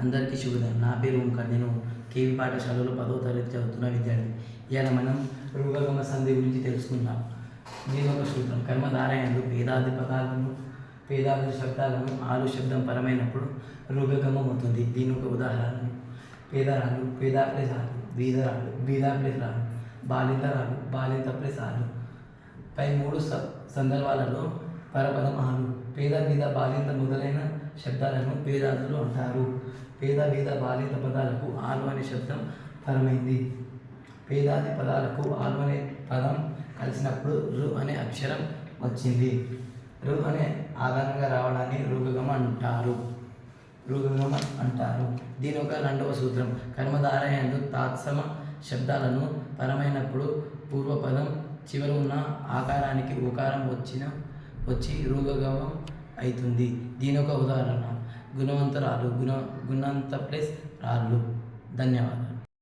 అందరికీ శుభోదయం. నా పేరు ఓంకర్. నేను కేవీ పాఠశాలలో పదో తరగతి చదువుతున్న విద్యార్థి ఇవాళ మనం రూపగమ సంధి గురించి తెలుసుకుందాం. నేను ఒక సూత్రం. కర్మధారాయణలు పేదాది పదాలను పేదాది శబ్దాలను ఆలు శబ్దం పరమైనప్పుడు రూపగమం అవుతుంది. దీని ఒక ఉదాహరణ. పేదరాలు పేద ప్లస్ ఆలు బీదరాలు బీద ప్లస్ రాలు బాలింతరాలు బాలింత ప్లస్ ఆలు పై మూడు స సందర్భాలలో పరపదం పేద బీద బాలింత మొదలైన శబ్దాలను పేదాదులు అంటారు. పేద బీద బాలింత పదాలకు ఆలు అనే శబ్దం పరమైంది పేదాది పదాలకు ఆలు అనే పదం కలిసినప్పుడు రు అనే అక్షరం వచ్చింది. రు అనే ఆధారంగా రావడాన్ని రుగగమ అంటారు. రుగగమ అంటారు. దీని ఒక రెండవ సూత్రం. కర్మధారయందు తాత్సమ శబ్దాలను పరమైనప్పుడు పూర్వపదం చివర ఉన్న ఆకారానికి ఉకారం వచ్చిన వచ్చి రోగగమం అవుతుంది దీని ఒక ఉదాహరణ. గుణవంతరాలు గుణ గుణంత ప్లస్ రాళ్ళు. ధన్యవాదాలు.